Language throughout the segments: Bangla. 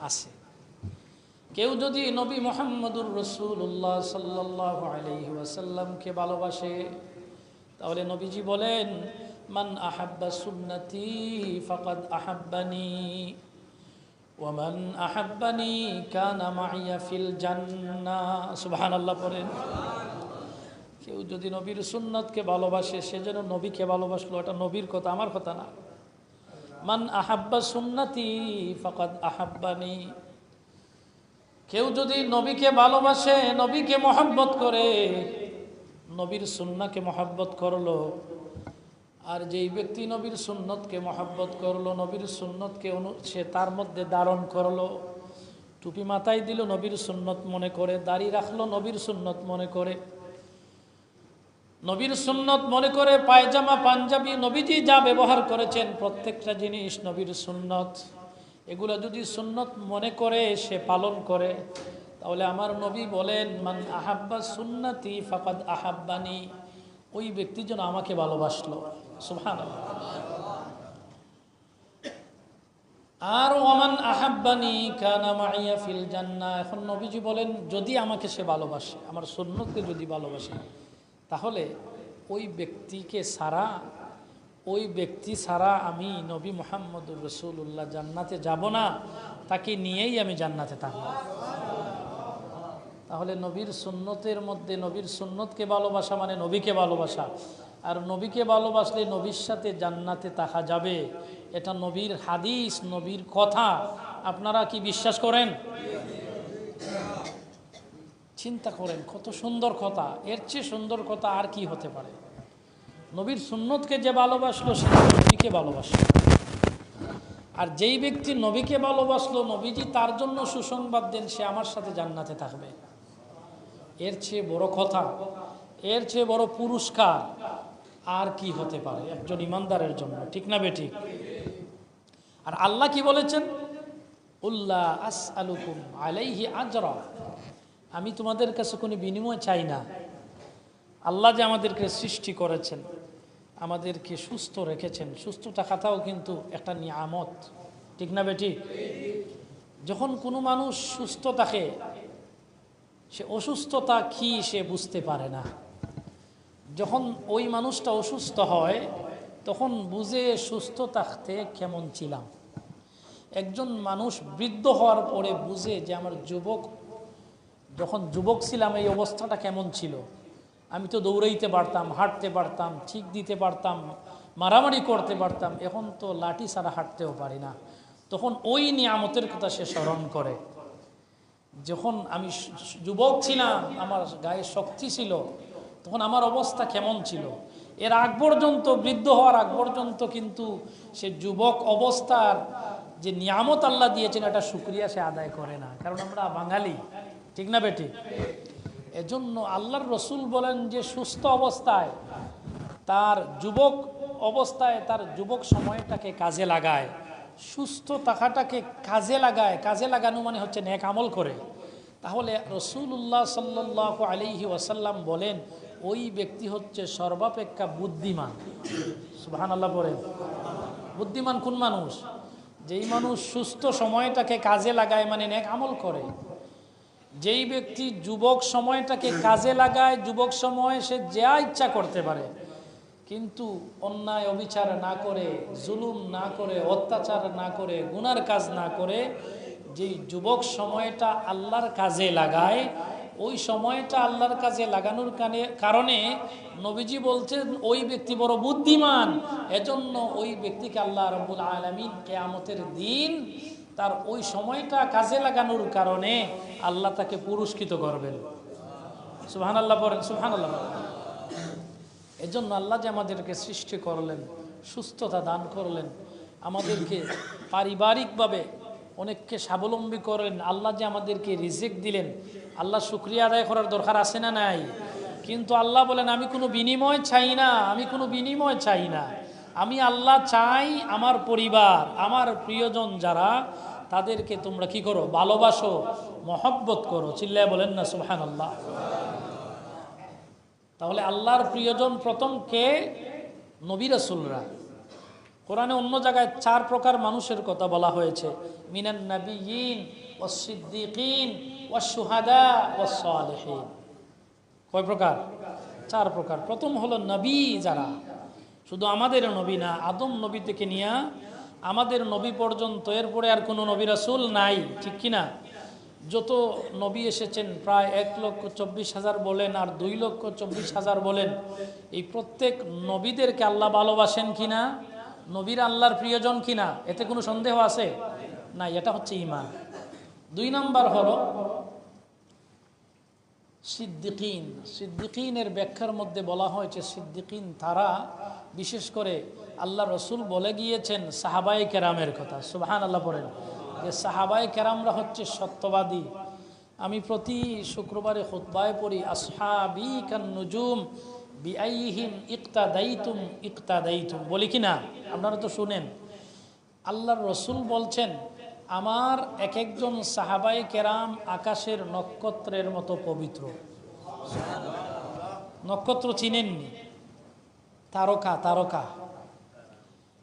আছে। কেউ যদি নবী মোহাম্মদুর রসুল্লাহ সাল্লাহ আলহি ওয়াসাল্লামকে ভালোবাসে, তাহলে নবীজি বলেন, মান আহাব্বা সুন্নতি ফকদ আহাব্বানি ওমান আহাব্বানি কানা মাইয়া ফিল জান্না। সুবহানাল্লাহ পড়েন। কেউ যদি নবীর সুন্নতকে ভালোবাসে, সে যেন নবীকে ভালোবাসলো, এটা নবীর কথা, আমার কথা না। মান আহাব্বা সুন্নতি ফকদ আহাব্বানি। কেউ যদি নবীকে ভালোবাসে, নবীকে মহাব্বত করে, নবীর সুন্নাকে মহাব্বত করল, আর যেই ব্যক্তি নবীর সুন্নতকে মহাব্বত করল, নবীর সুন্নতকে সে তার মধ্যে ধারণ করল, টুপি মাথায় দিল, নবীর সুন্নত মনে করে, দাড়ি রাখল, নবীর সুন্নত মনে করে। নবীর সুন্নত মনে করে পায়জামা, পাঞ্জাবি নবীজি যা ব্যবহার করেছেন, প্রত্যেকটা জিনিস নবীর সুন্নত। এগুলো যদি সুন্নত মনে করে সে পালন করে, তাহলে আমার নবী বলেন, মান আহাব্বা সুন্নতি ফাকাদ আহাব্বানি। ওই ব্যক্তি যেন আমাকে ভালোবাসলো। সুহান আর ওমান আহাব্বানি কানা ফিল জান্না এখন নবীজি বলেন, যদি আমাকে সে ভালোবাসে, আমার সুন্নতকে যদি ভালোবাসে তাহলে ওই ব্যক্তিকে সারা ওই ব্যক্তি ছাড়া আমি নবী মোহাম্মদুর রসুল্লাহ জান্নাতে যাব না, তাকে নিয়েই আমি জান্নাতে থাকব। তাহলে নবীর সুন্নতের মধ্যে, নবীর সুন্নতকে ভালোবাসা মানে নবীকে ভালোবাসা। আর নবীকে ভালোবাসলে নবীর সাথে জান্নাতে তাহা যাবে। এটা নবীর হাদিস, নবীর কথা। আপনারা কি বিশ্বাস করেন? চিন্তা করেন, কত সুন্দর কথা। এর চেয়ে সুন্দর কথা আর কি হতে পারে? নবীর সুন্নতকে যে ভালোবাসলো, সে নবীকে ভালোবাসলো আর যেই ব্যক্তি নবীকে ভালোবাসলো, নবীজি তার জন্য সুসংবাদ দেন, সে আমার সাথে জান্নাতে থাকবে। এর চেয়ে বড় কথা, এর চেয়ে বড় পুরস্কার আর কি হতে পারে একজন ইমানদারের জন্য? ঠিক না বেঠিক আর আল্লাহ কি বলেছেন? উল্লাহ আস আলুকুম আলাইহি আজরা। আমি তোমাদের কাছে কোনো বিনিময় চাই না। আল্লাহ যে আমাদেরকে সৃষ্টি করেছেন, আমাদেরকে সুস্থ রেখেছেন। সুস্থ থাকাটাও কিন্তু একটা নিয়ামত। ঠিক না বেটি? যখন কোনো মানুষ সুস্থ থাকে, সে অসুস্থতা কি সে বুঝতে পারে না। যখন ওই মানুষটা অসুস্থ হয়, তখন বুঝে সুস্থ থাকতে কেমন ছিলাম। একজন মানুষ বৃদ্ধ হওয়ার পরে বুঝে যে আমার যুবক যখন যুবক ছিলাম, এই অবস্থাটা কেমন ছিল? আমি তো দৌড়াইতে পারতাম, হাঁটতে পারতাম, ঠিক দিতে পারতাম, মারামারি করতে পারতাম, এখন তো লাঠি ছাড়া হাঁটতেও পারি না। তখন ওই নিয়ামতের কথা সে স্মরণ করে। যখন আমি যুবক ছিলাম, আমার গায়ে শক্তি ছিল, তখন আমার অবস্থা কেমন ছিল? এর আগ পর্যন্ত, বৃদ্ধ হওয়ার আগ পর্যন্ত কিন্তু সে যুবক অবস্থার যে নিয়ামত আল্লাহ দিয়েছেন, এটা সুক্রিয়া সে আদায় করে না। কারণ আমরা বাঙালি। ঠিক না বেটি? এজন্য আল্লাহর রসুল বলেন যে, সুস্থ অবস্থায় তার যুবক অবস্থায় তার যুবক সময়টাকে কাজে লাগায়। সুস্থ থাকাটাকে কাজে লাগায়। কাজে লাগানো মানে হচ্ছে নেক আমল করে। তাহলে রসুল্লাহ সাল্লাহ আলিহি ওয়াসাল্লাম বলেন, ওই ব্যক্তি হচ্ছে সর্বাপেক্ষা বুদ্ধিমান। সুহান আল্লাহ বলেন বুদ্ধিমান কোন মানুষ? যেই মানুষ সুস্থ সময়টাকে কাজে লাগায় মানে নেক আমল করে। যেই ব্যক্তি যুবক সময়টাকে কাজে লাগায়, যুবক সময়ে সে যা ইচ্ছা করতে পারে, কিন্তু অন্যায় অবিচার না করে, জুলুম না করে, অত্যাচার না করে, গুনার কাজ না করে, যেই যুবক সময়টা আল্লাহর কাজে লাগায়, ওই সময়টা আল্লাহর কাজে লাগানোর কারণে নবীজি বলছেন, ওই ব্যক্তি বড় বুদ্ধিমান। এজন্য ওই ব্যক্তিকে আল্লাহ রব্বুল আলমিন কেয়ামতের দিন তার ওই সময়টা কাজে লাগানোর কারণে আল্লাহ তাকে পুরস্কৃত করবেন। সুহান আল্লাহ বলেন সুহান আল্লাহ এজন্য আল্লাহ যে আমাদেরকে সৃষ্টি করলেন, সুস্থতা দান করলেন, আমাদেরকে পারিবারিকভাবে অনেককে স্বাবলম্বী করলেন আল্লাহ যে আমাদেরকে রিজেক দিলেন, আল্লাহ শুক্রিয়া আদায় করার দরকার আছে না নাই? কিন্তু আল্লাহ বলেন, আমি কোনো বিনিময় চাই না, আমি কোনো বিনিময় চাই না। আমি আল্লাহ চাই আমার পরিবার, আমার প্রিয়জন যারা, তাদেরকে তোমরা কি করো? ভালোবাসো, মহব্বত করো। চিল্লায় বলেন না সুহান আল্লাহ তাহলে আল্লাহর প্রিয়জন প্রথম কে? নবী রাসুলরা। কোরআনে অন্য জায়গায় চার প্রকার মানুষের কথা বলা হয়েছে। মিনান নাবিয়িন ওয়াস সিদ্দিকিন, ওয়াস শুহাদা, ওয়াস সালিহিন। কয় প্রকার? চার প্রকার। প্রথম হলো নবী যারা। শুধু আমাদের নবী না, আদম নবী থেকে নিয়ে আমাদের নবী পর্যন্ত, এরপরে আর কোনো নবী রাসুল নাই, ঠিক কি না? যত নবী এসেছেন, প্রায় এক লক্ষ চব্বিশ হাজার বলেন আর দুই লক্ষ চব্বিশ হাজার বলেন, এই প্রত্যেক নবীদেরকে আল্লাহ ভালোবাসেন কিনা নবীর আল্লাহর প্রিয়জন কিনা এতে কোনো সন্দেহ আছে? না এটা হচ্ছে ইমান দুই নাম্বার হলো সিদ্দিকিন। সিদ্দিকিনের ব্যাখ্যার মধ্যে বলা হয়েছে, সিদ্দিকিন তারা বিশেষ করে আল্লাহ রসুল বলে গিয়েছেন সাহাবাই কেরামের কথা সুবাহান আল্লাহ বলেন যে সাহাবাই কেরামরা হচ্ছে সত্যবাদী। আমি প্রতি শুক্রবারে খুতবায় পড়ি আসহাবি কান নুজুম বিআইহিম ইকতা দাইতুম ইকতা দাইতুম বলি কি না? আপনারা তো শুনেন। আল্লাহর রসুল বলছেন আমার এক একজন সাহাবাই কেরাম আকাশের নক্ষত্রের মতো পবিত্র। নক্ষত্র চিনেননি। তারকা তারকা।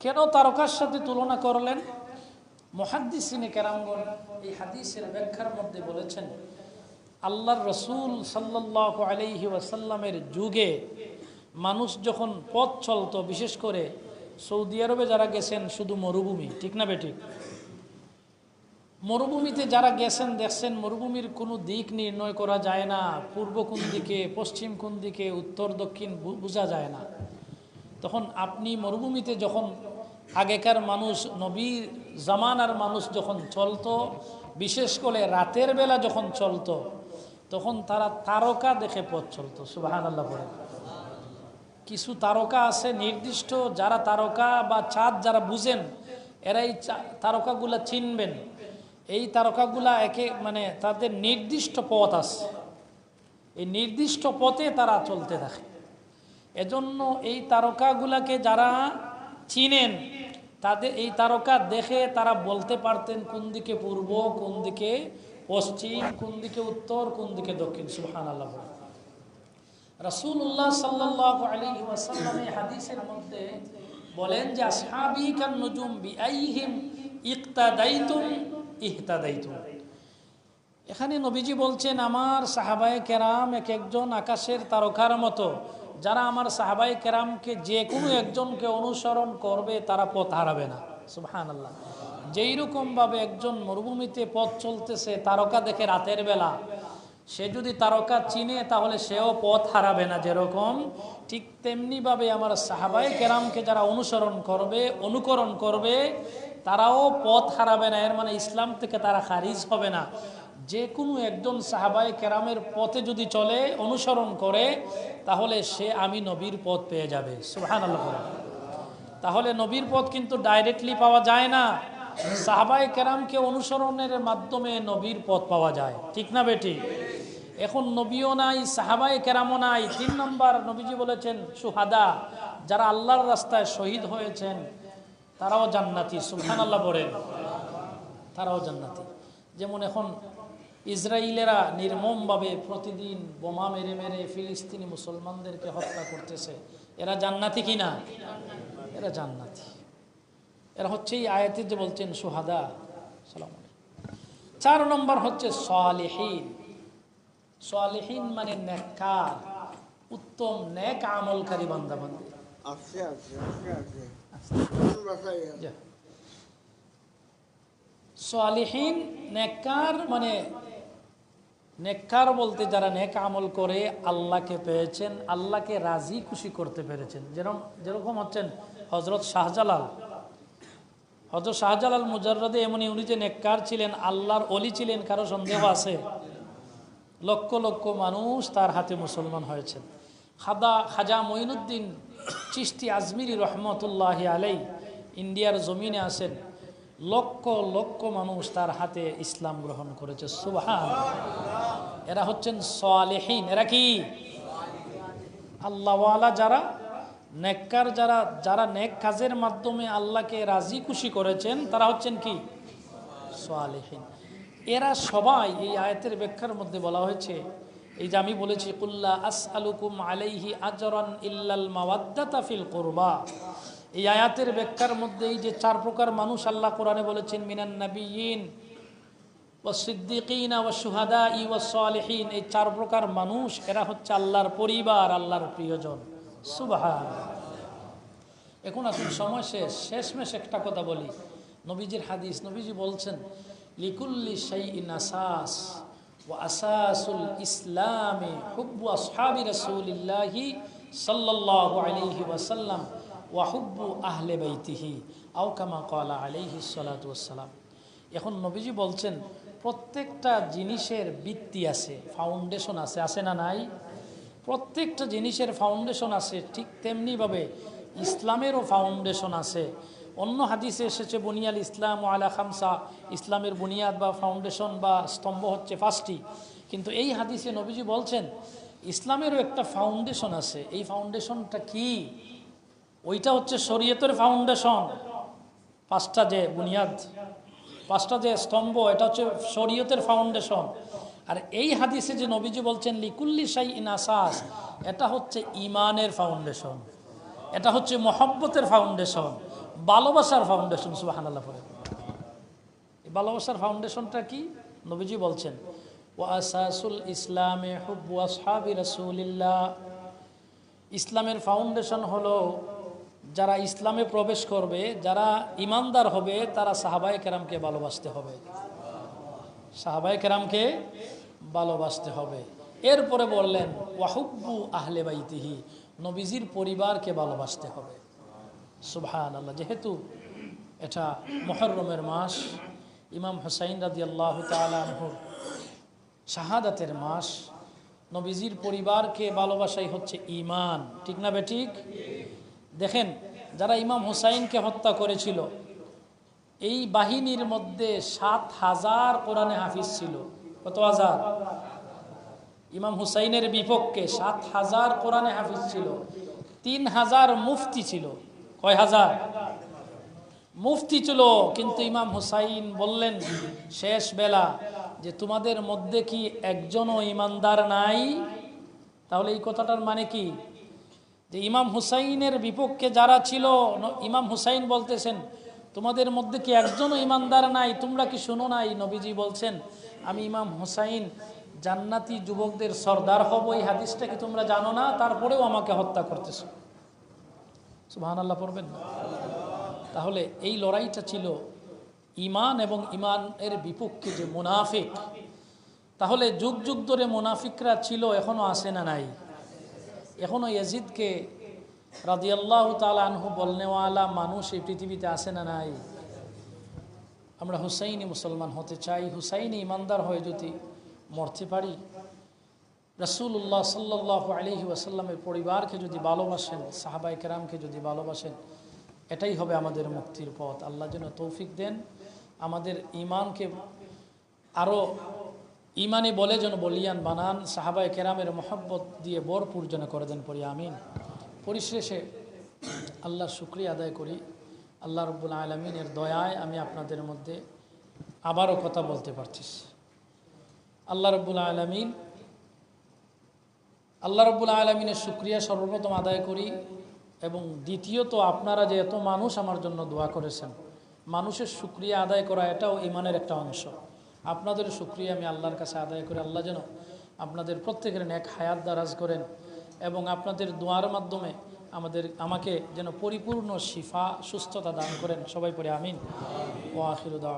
কেন তারকার সাথে তুলনা করলেন? মহাদ্দিসিনে কেরামগণ এই হাদিসের ব্যাখ্যার মধ্যে বলেছেন, আল্লাহর রসুল সাল্লাহ আলাইহি ওয়াসাল্লামের যুগে মানুষ যখন পথ চলত, বিশেষ করে সৌদি আরবে যারা গেছেন, শুধু মরুভূমি, ঠিক না বেঠিক মরুভূমিতে যারা গেছেন, দেখছেন মরুভূমির কোনো দিক নির্ণয় করা যায় না। পূর্ব কোন দিকে, পশ্চিম কোন দিকে, উত্তর, দক্ষিণ বোঝা যায় না। তখন আপনি মরুভূমিতে যখন আগেকার মানুষ, নবীর জামানার মানুষ যখন চলতো, বিশেষ করে রাতের বেলা যখন চলতো, তখন তারা তারকা দেখে পথ চলতো সুবাহান আল্লাহ বলে কিছু তারকা আছে নির্দিষ্ট, যারা তারকা বা চাঁদ যারা বুঝেন, এরাই তারকাগুলা চিনবেন। এই তারকাগুলা একে মানে তাদের নির্দিষ্ট পথ আছে। এই নির্দিষ্ট পথে তারা চলতে থাকে। এজন্য এই তারকাগুলাকে যারা চিনেন, তাদের এই তারকা দেখে তারা বলতে পারতেন কোন দিকে পূর্ব, কোন দিকে পশ্চিম, কোন দিকে উত্তর, কোন দিকে দক্ষিণ। সুহান আল্লাহ এই হাদিসের মধ্যে বলেন যে আসহাবি কান নুজুম বিআইহিম ইক্তাদাইতুম ইহতাদাইতুম। এখানে নবীজি বলছেন, আমার সাহাবায় কেরাম এক একজন আকাশের তারকার মতো, যারা আমার সাহাবাই কেরামকে যে কোনো একজনকে অনুসরণ করবে, তারা পথ হারাবে না। সুহান আল্লাহ যেই রকমভাবে একজন মরুভূমিতে পথ চলতেছে, তারকা দেখে রাতের বেলা সে যদি তারকা চিনে, তাহলে সেও পথ হারাবে না যেরকম। ঠিক তেমনিভাবে আমার সাহাবায়ে কেরামকে যারা অনুসরণ করবে, অনুকরণ করবে, তারাও পথ হারাবে না। এর মানে ইসলাম থেকে তারা খারিজ হবে না। যে কোনো একজন সাহাবায়ে কেরামের পথে যদি চলে, অনুসরণ করে, তাহলে সে আমি নবীর পথ পেয়ে যাবে। সুহান তাহলে নবীর পথ কিন্তু ডাইরেক্টলি পাওয়া যায় না। সাহাবায়ে কেরামকে অনুসরণের মাধ্যমে নবীর পথ পাওয়া যায়। ঠিক না বেটি? এখন নবীও নাই, সাহাবায়ে কেরামও নাই। তিন নম্বর নবীজি বলেছেন, সুহাদা, যারা আল্লাহর রাস্তায় শহীদ হয়েছেন, তারাও জান্নাতি। সুহান আল্লাহ বলেন, তারাও জান্নাতি। যেমন এখন ইসরায়েলেরা নির্মমভাবে প্রতিদিন বোমা মেরে মেরে ফিলিস্তিনি মুসলমানদেরকে হত্যা করতেছে। এরা জান্নাতি কি না এরা জান্নাতি। এরা হচ্ছে এই আয়াতে যে বলছেন, সুহাদা সালাম চার নম্বর হচ্ছে সালেহীন। সালেহীন মানে নেককার উত্তম নেক আমলকারী বান্দাবান্দি আছে আছে আছে আছে। যা। নেককার মানে নেককার বলতে যারা নেক আমল করে আল্লাহকে পেয়েছেন আল্লাহকে রাজি খুশি করতে পেরেছেন। যেরকম যেরকম হচ্ছেন হজরত শাহজালাল। হজরত শাহজালাল মুজাররদে এমনই উনি যে নেককার ছিলেন আল্লাহর অলি ছিলেন কারও সন্দেহ আছে? লক্ষ লক্ষ মানুষ তার হাতে মুসলমান হয়েছেন। খাদা খাজা মঈনুদ্দিন চিস্তি আজমিরি রহমতুল্লাহ আলাই ইন্ডিয়ার জমিনে আছেন। লক্ষ লক্ষ মানুষ তার হাতে ইসলাম গ্রহণ করেছে। সুবহান এরা হচ্ছেন সালেহীন। এরা কি? আল্লাহওয়ালা যারা, নেককার যারা যারা নেক কাজের মাধ্যমে আল্লাহকে রাজি খুশি করেছেন, তারা হচ্ছেন কি? সালেহীন। এরা সবাই এই আয়াতের ব্যাখ্যার মধ্যে বলা হয়েছে, এই যে আমি বলেছি, কুল্লা আস আলুকুম আলাইহি আজরান ইল্লাল মাওয়াদ্দাতা ফিল কুরবা। এই আয়াতের ব্যাখ্যার মধ্যে এই যে চার প্রকার মানুষ আল্লাহ কোরআনে বলেছেন, মিনান নাবিয়িন ও সিদ্দিকিন ও সুহাদা ই ও সালেহীন। এই চার প্রকার মানুষ, এরা হচ্ছে আল্লাহর পরিবার, আল্লাহর প্রিয়জন। সুবাহান এখন আসুন, সময় শেষ, শেষমেশ একটা কথা বলি। নবীজির হাদিস, নবীজি বলছেন লিকুল্লি শাইইন আসাস ও আসাসুল ইসলামে হুব্বু আসহাবি রাসূলিল্লাহি সাল্লাল্লাহু আলাইহি ওয়াসাল্লাম ওয়া হুব্বু আহলে বাইতিহি, আও কামা ক্বালা আলাইহি সালাতু ওয়াসসালাম। এখন নবীজি বলছেন, প্রত্যেকটা জিনিসের ভিত্তি আছে, ফাউন্ডেশন আছে আছে না নাই? প্রত্যেকটা জিনিসের ফাউন্ডেশন আছে, ঠিক তেমনিভাবে ইসলামেরও ফাউন্ডেশন আছে। অন্য হাদিসে এসেছে, বুনিয়াল ইসলাম ও আলা খামসা ইসলামের বুনিয়াদ বা ফাউন্ডেশন বা স্তম্ভ হচ্ছে পাঁচটি। কিন্তু এই হাদিসে নবীজি বলছেন, ইসলামেরও একটা ফাউন্ডেশন আছে। এই ফাউন্ডেশনটা কি? ওইটা হচ্ছে শরীয়তের ফাউন্ডেশন পাঁচটা যে বুনিয়াদ, পাঁচটা যে স্তম্ভ, এটা হচ্ছে শরীয়তের ফাউন্ডেশন আর এই হাদিসে যে নবীজি বলছেন, লিকুল্লি সাই ইনাসাস এটা হচ্ছে ইমানের ফাউন্ডেশন এটা হচ্ছে মহব্বতের ফাউন্ডেশন ভালোবাসার ফাউন্ডেশন সুবাহান আল্লাহ পরে এই ভালোবাসার ফাউন্ডেশনটা কি? নবীজি বলছেন ও আসাসুল ইসলামে হুব্বু আসহাবি রাসূলিল্লাহ। ইসলামের ফাউন্ডেশন হলো, যারা ইসলামে প্রবেশ করবে, যারা ইমানদার হবে, তারা সাহাবাই কেরামকে ভালোবাসতে হবে। সাহাবাই কেরামকে ভালোবাসতে হবে। এরপরে বললেন ওয়াহুব্বু আহলে বাইতিহি। নবীজির পরিবারকে ভালোবাসতে হবে। সুবহান আল্লাহ যেহেতু এটা মহরমের মাস, ইমাম হুসাইন রাজি আল্লাহ তালহুর শাহাদাতের মাস, নবীজির পরিবারকে ভালোবাসাই হচ্ছে ইমান ঠিক না বেঠিক দেখেন, যারা ইমাম হুসাইনকে হত্যা করেছিল, এই বাহিনীর মধ্যে সাত হাজার কোরআনে হাফিজ ছিল। কত হাজার? ইমাম হুসাইনের বিপক্ষে সাত হাজার কোরআনে হাফিজ ছিল। তিন হাজার মুফতি ছিল। কয় হাজার? মুফতি ছিল, কিন্তু ইমাম হুসাইন বললেন শেষ বেলা যে তোমাদের মধ্যে কি একজনও ইমানদার নাই? তাহলে এই কথাটার মানে কি? যে ইমাম হুসাইনের বিপক্ষে যারা ছিল ইমাম হুসাইন বলতেছেন, তোমাদের মধ্যে কি একজনও ইমানদার নাই? তোমরা কি শোনো নাই? নবীজি বলছেন, আমি ইমাম হুসাইন, জান্নাতি যুবকদের সর্দার হব, এই হাদিসটা কি তোমরা জানো না? তারপরেও আমাকে হত্যা করতেছ। সুবাহান আল্লাহ পড়বেন না। তাহলে এই লড়াইটা ছিল ইমান এবং ইমানের বিপক্ষে যে মুনাফিক। তাহলে যুগ যুগ ধরে মুনাফিকরা ছিল এখনও আসে না নাই? এখনও ইয়াজিদকে রাদিয়াল্লাহ তালা আনহু বলনেওয়ালা মানুষ এই পৃথিবীতে আসে না নাই? আমরা হুসাইনি মুসলমান হতে চাই। হুসাইনি ইমানদার হয়ে যদি মরতে পারি রসুল্লাহ সাল্লাহ আলহি ওয়াসাল্লামের পরিবারকে যদি ভালোবাসেন সাহাবাই কেরামকে যদি ভালোবাসেন, এটাই হবে আমাদের মুক্তির পথ। আল্লাহ যেন তৌফিক দেন, আমাদের ইমানকে আরও ইমানে বলে যেন বলিয়ান বানান সাহাবাই কেরামের মহব্বত দিয়ে ভরপুর যেন করে দেন পরি, আমিন। পরিশেষে আল্লাহ শুক্রিয়া আদায় করি। আল্লাহ রব্বুল আলমিনের দয়ায় আমি আপনাদের মধ্যে আবারও কথা বলতে পারছিস আল্লাহ রব্বুল আলমিন আল্লাহ রব্বুল আলমিনের শুক্রিয়া সর্বপ্রথম আদায় করি এবং দ্বিতীয়ত আপনারা যে এত মানুষ আমার জন্য দোয়া করেছেন, মানুষের শুক্রিয়া আদায় করা এটাও ইমানের একটা অংশ। আপনাদের শুক্রিয়া আমি আল্লাহর কাছে আদায় করি, আল্লাহ যেন আপনাদের প্রত্যেকের এক হায়াত দারাজ করেন এবং আপনাদের দোয়ার মাধ্যমে আমাদের, আমাকে যেন পরিপূর্ণ শিফা, সুস্থতা দান করেন। সবাই পরে আমিন। ও আখির